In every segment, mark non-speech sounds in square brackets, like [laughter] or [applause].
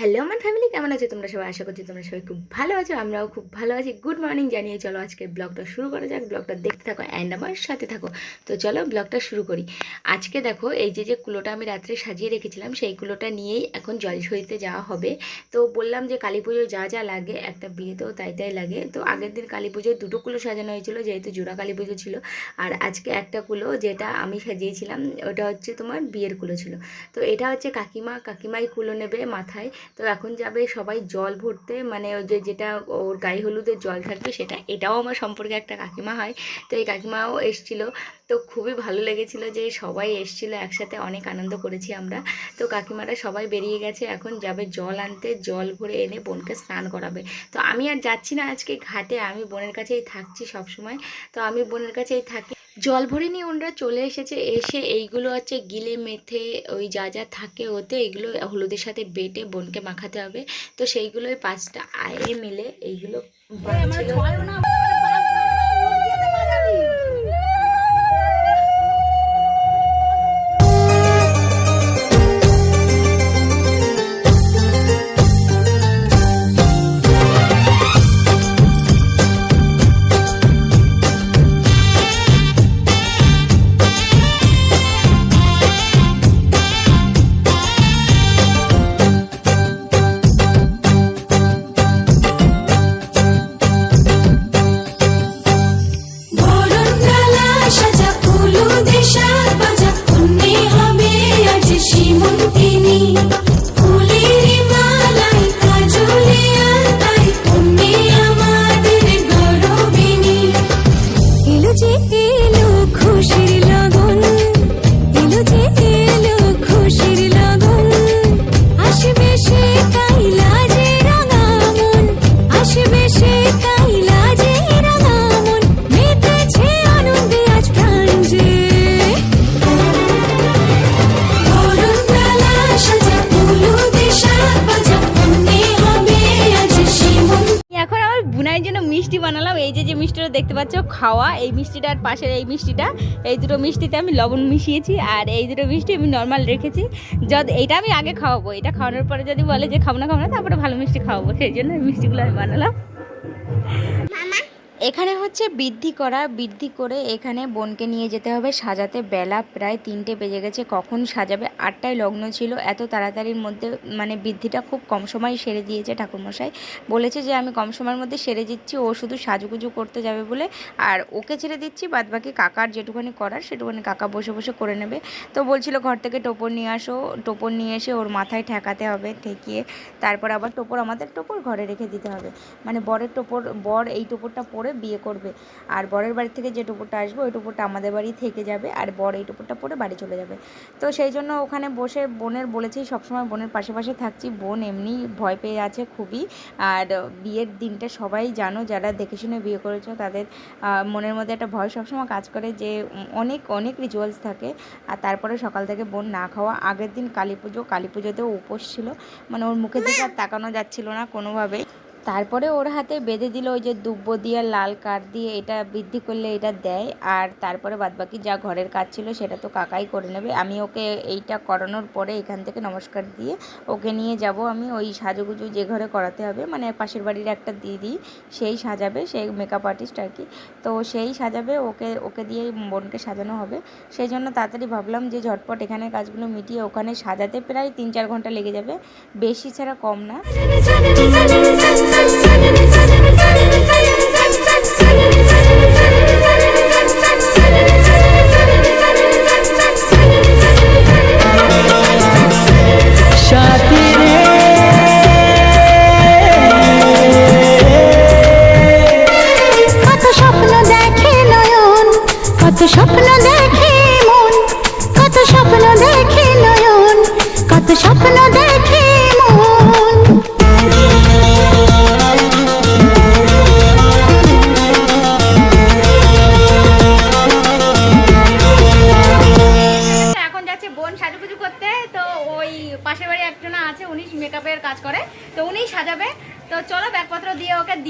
Hello আমার family কেমন আছো? তোমরা সবাই আশা করছি তোমরা সবাই খুব ভালো আছো, আমরাও খুব ভালো আছি। গুড মর্নিং জানিয়ে চলো, আজকে ব্লগটা শুরু করা যাক। ব্লগটা দেখতে থাকো অ্যান্ড আমার সাথে থাকো। তো চলো ব্লগটা শুরু করি। আজকে দেখো, এই যে যে কুলোটা আমি রাত্রে সাজিয়ে রেখেছিলাম, সেই কুলোটা নিয়েই এখন জলসইতে যাওয়া হবে। তো বললাম যে কালী পুজো যা যা লাগে, একটা বিয়েতেও তাই তাই লাগে। তো আগের দিন কালী পুজোয় দুটো কুলো সাজানো হয়েছিল, যেহেতু জোড়া কালী পুজো ছিল। আর আজকে একটা কুলো যেটা আমি সাজিয়েছিলাম, ওটা হচ্ছে তোমার বিয়ের কুলো ছিল। তো এটা হচ্ছে কাকিমা, কাকিমাই কুলো নেবে মাথায়। তো এখন যাবে সবাই জল ভরতে মানে ওই যে যেটা ওর গায়ে হলুদের জল থাকবে সেটা, এটাও আমার সম্পর্কে একটা কাকিমা হয়। তো এই কাকিমাও এসছিল। তো খুবই ভালো লেগেছিল যে সবাই এসছিল, একসাথে অনেক আনন্দ করেছি আমরা। তো কাকিমারা সবাই বেরিয়ে গেছে, এখন যাবে জল আনতে, জল ভরে এনে বোনকে স্নান করাবে। তো আমি আর যাচ্ছি না আজকে ঘাটে, আমি বোনের কাছেই থাকছি সব সময় তো আমি বোনের কাছেই থাকি। জল ভরে নিয়ে ওনারা চলে এসেছে এসে এইগুলো আছে গিলে মেথে ওই যা যা থাকে ওতে এগুলো হলুদের সাথে বেটে বোনকে মাখাতে হবে। তো সেইগুলোই পাঁচটা আয়ে মিলে এইগুলো দেখতে পাচ্ছ, খাওয়া, এই মিষ্টিটার পাশের এই মিষ্টিটা। এই দুটো মিষ্টিতে আমি লবণ মিশিয়েছি আর এই দুটো মিষ্টি আমি নর্মাল রেখেছি। যদ, এইটা আমি আগে খাওয়াবো। এটা খাওয়ানোর পরে যদি বলে যে খাব না খাব না, তারপরে ভালো মিষ্টি খাওয়াবো। সেই জন্য মিষ্টিগুলো আমি বানালাম। এখানে হচ্ছে বৃদ্ধি করা, বৃদ্ধি করে এখানে বোনকে নিয়ে যেতে হবে। সাজাতে বেলা প্রায় তিনটে বেজে গেছে। কখন সাজাবে? আটটায় লগ্ন ছিল। এত তাড়াতাড়ির মধ্যে মানে বৃদ্ধিটা খুব কম সময় সেরে দিয়েছে ঠাকুরমশাই। বলেছে যে, আমি কম সময়ের মধ্যে সেরে দিচ্ছি। ও শুধু সাজুগুজু করতে যাবে বলে আর ওকে ছেড়ে দিচ্ছি। বাদ বাকি কাকার যেটুখানি করার সেটুখানি কাকা বসে বসে করে নেবে। তো বলছিল, ঘর থেকে টোপর নিয়ে আসো। টোপর নিয়ে এসে ওর মাথায় ঠেকাতে হবে, ঠেকিয়ে তারপর আবার টোপর আমাদের টোপর ঘরে রেখে দিতে হবে। মানে বরের টোপর, বর এই টোপরটা পরে বিয়ে করবে। আর বরের বাড়ি থেকে যে টোপরটা আসবে, ওই টোপরটা আমাদের বাড়ি থেকে যাবে আর বর এই টোপরটা পরে বাড়ি চলে যাবে। তো সেই জন্য ওখানে বসে বোনের বলেছি, সবসময় বোনের পাশে পাশে থাকছি। বোন এমনি ভয় পেয়ে আছে খুবই। আর বিয়ের দিনটা সবাই জানো, যারা দেখে শুনে বিয়ে করেছ, তাদের মনের মধ্যে একটা ভয় সবসময় কাজ করে যে, অনেক অনেক রিচুয়ালস থাকে। আর তারপরে সকাল থেকে বোন না খাওয়া। আগের দিন কালী পুজো, কালী পুজোতেও উপোস ছিল। মানে ওর মুখের দিকে আর তাকানো যাচ্ছিল না কোনোভাবেই। তারপরে ওর হাতে বেঁধে দিল ওই যে দুব্ব দিয়ে, লাল কাঠ দিয়ে, এটা বৃদ্ধি করলে এটা দেয়। আর তারপরে বাদবাকি যা ঘরের কাজ ছিল সেটা তো কাকাই করে নেবে। আমি ওকে এইটা করানোর পরে এখান থেকে নমস্কার দিয়ে ওকে নিয়ে যাব আমি। ওই সাজুগুজু যে ঘরে করাতে হবে মানে পাশের বাড়ির একটা দিদি, সেই সাজাবে, সেই মেকআপ আর্টিস্ট আর কি। তো সেই সাজাবে, ওকে ওকে দিয়ে বোনকে সাজানো হবে। সেই জন্য তাড়াতাড়ি ভাবলাম যে ঝটপট এখানে কাজগুলো মিটিয়ে ওখানে সাজাতে প্রায় তিন চার ঘণ্টা লেগে যাবে। বেশি ছাড়া কম না। স্বপ্ন দেখে নয়ন কত স্বপ্ন দেখে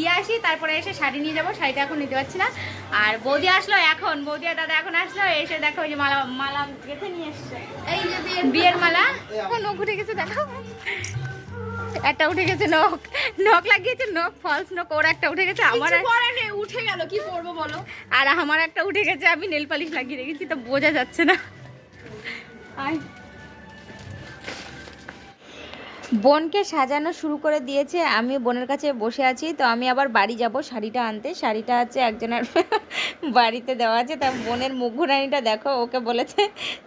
দিয়ে আসি তারপরে এসে শাড়ি নিয়ে যাব শাড়িটা এখন নিতে পারছি না। আর বৌদি আসলো এখন বৌদি আর দাদা এখন আসলো এসে দেখো ওই যে মালা মালা গেঁথে নিয়ে এসছে। এই যে বিয়ের মালা। এখন ও ঘুরে গেছে দেখো। একটা উঠে গেছে নখ। নখ লাগিয়েছে নখ ফলস নখ ওর একটা উঠে গেছে আমার উঠে গেল কি করব বলো? আর আমার একটা উঠে গেছে আমি নেল পালিশ লাগিয়ে রেখেছি তো বোঝা যাচ্ছে না। আয়। বোনকে সাজানো শুরু করে দিয়েছে। আমি বোনের কাছে বসে আছি, তো আমি আবার বাড়ি যাব শাড়িটা আনতে। শাড়িটা আছে একজনের [laughs] বাড়িতে দেওয়া আছে, তা বোনের মুখ ঘুরানিটা দেখো, ওকে বলেছে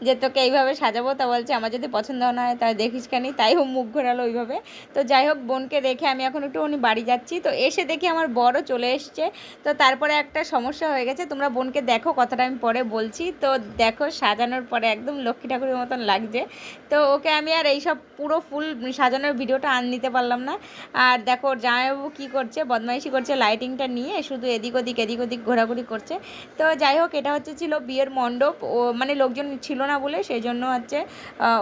যে তোকে এইভাবে সাজাবো, তা বলছে, আমার যদি পছন্দ না হয় তাই দেখিস কেন তাই হোক মুখ ঘোরালো ওইভাবে। তো যাই হোক, বোনকে রেখে আমি এখন একটু উনি বাড়ি যাচ্ছি। তো এসে দেখি আমার বড় চলে এসছে। তো তারপরে একটা সমস্যা হয়ে গেছে, তোমরা বোনকে দেখো, কথাটা আমি পরে বলছি। তো দেখো, সাজানোর পরে একদম লক্ষ্মী ঠাকুরের মতন লাগছে। তো ওকে আমি আর এইসব পুরো ফুল সাজানোর ভিডিওটা আন নিতে পারলাম না। আর দেখো, জামাইবাবু কী করছে, বদমাইশি করছে লাইটিংটা নিয়ে, শুধু এদিক ওদিক এদিক ওদিক ঘোরাঘুরি করছে। তো যাই হোক, এটা হচ্ছে ছিল বিয়ের মণ্ডপ। ও মানে লোকজন ছিল না বলে সেই জন্য হচ্ছে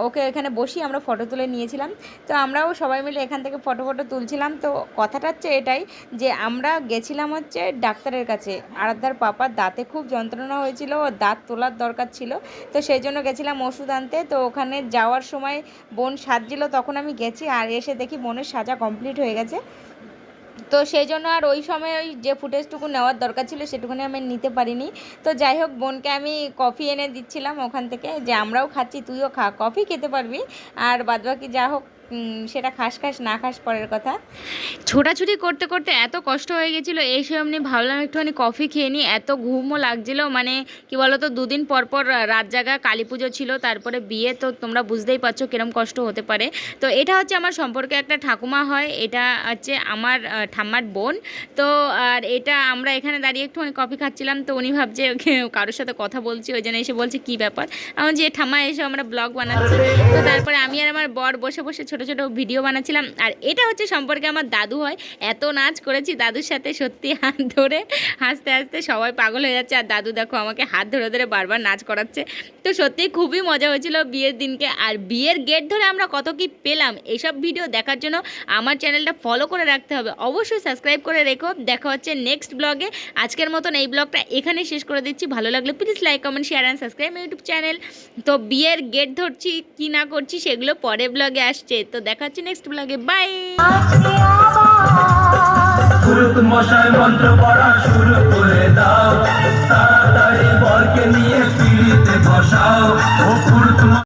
ওকে এখানে বসি আমরা ফটো তুলে নিয়েছিলাম। তো আমরাও সবাই মিলে এখান থেকে ফটো ফটো তুলছিলাম। তো কথাটা হচ্ছে এটাই যে, আমরা গেছিলাম হচ্ছে ডাক্তারের কাছে। আরাধ্যার পাপার দাঁতে খুব যন্ত্রণা হয়েছিল ও দাঁত তোলার দরকার ছিল। তো সেই জন্য গেছিলাম ওষুধ আনতে। তো ওখানে যাওয়ার সময় বোন সাজছিল, তখন আমি গেছি। আর এসে দেখি বোনের সাজা কমপ্লিট হয়ে গেছে। তো সেই জন্য আর ওই সময় ওই যে ফুটেজটুকু নেওয়ার দরকার ছিল সেটুকুনি আমি নিতে পারিনি। তো যাই হোক, বোনকে আমি কফি এনে দিচ্ছিলাম ওখান থেকে যে আমরাও খাচ্ছি, তুইও খা কফি খেতে পারবি। আর বাদবাকি যা হোক সেটা খাস খাস, না খাস পরের কথা। ছোটাছুটি করতে করতে এত কষ্ট হয়ে গেছিল, এই আমি ভাবলাম একটুখানি কফি খেয়ে নিই। এত ঘুমও লাগছিল মানে কি বলতো, দুদিন পর পর রাত জাগা, কালী পুজো ছিল, তারপরে বিয়ে, তো তোমরা বুঝতেই পারছ কিরম কষ্ট হতে পারে। তো এটা হচ্ছে আমার সম্পর্কে একটা ঠাকুমা হয়, এটা হচ্ছে আমার ঠাম্মার বোন। তো আর এটা আমরা এখানে দাঁড়িয়ে একটুখানি কফি খাচ্ছিলাম, তো উনি ভাবছে কারোর সাথে কথা বলছি, ওই জন্য এসে বলছে, কী ব্যাপার? আমার যে ঠাম্মা, এসে, আমরা ব্লগ বানাচ্ছি। তো তারপরে আমি আর আমার বর বসে বসে ছোট ছোট ভিডিও বানাচ্ছিলাম। আর এটা হচ্ছে সম্পর্কে আমার দাদু হয়। এত নাচ করেছি দাদুর সাথে সত্যি হাত ধরে হাসতে হাসতে সবাই পাগল হয়ে যাচ্ছে। আর দাদু দেখো আমাকে হাত ধরে ধরে বারবার নাচ করাচ্ছে। তো সত্যি খুবই মজা হয়েছিল বিয়ের দিনকে। আর বিয়ের গেট ধরে আমরা কত কি পেলাম এসব ভিডিও দেখার জন্য আমার চ্যানেলটা ফলো করে রাখতে হবে। অবশ্যই সাবস্ক্রাইব করে রেখো। দেখা হচ্ছে নেক্সট ব্লগে আজকের মতন এই ব্লগটা এখানে শেষ করে দিচ্ছি। ভালো লাগলে please like comment share and subscribe YouTube channel তো বিয়ের গেট ধরছি, কি না করছি সেগুলো পরে ব্লগে আসছে। তো দেখা হচ্ছে নেক্সট ব্লগে বাই মশাই মন্ত্র পড়া শুরু করে দাও। তাড়াতাড়ি বরকে নিয়ে পিড়িতে বসাও।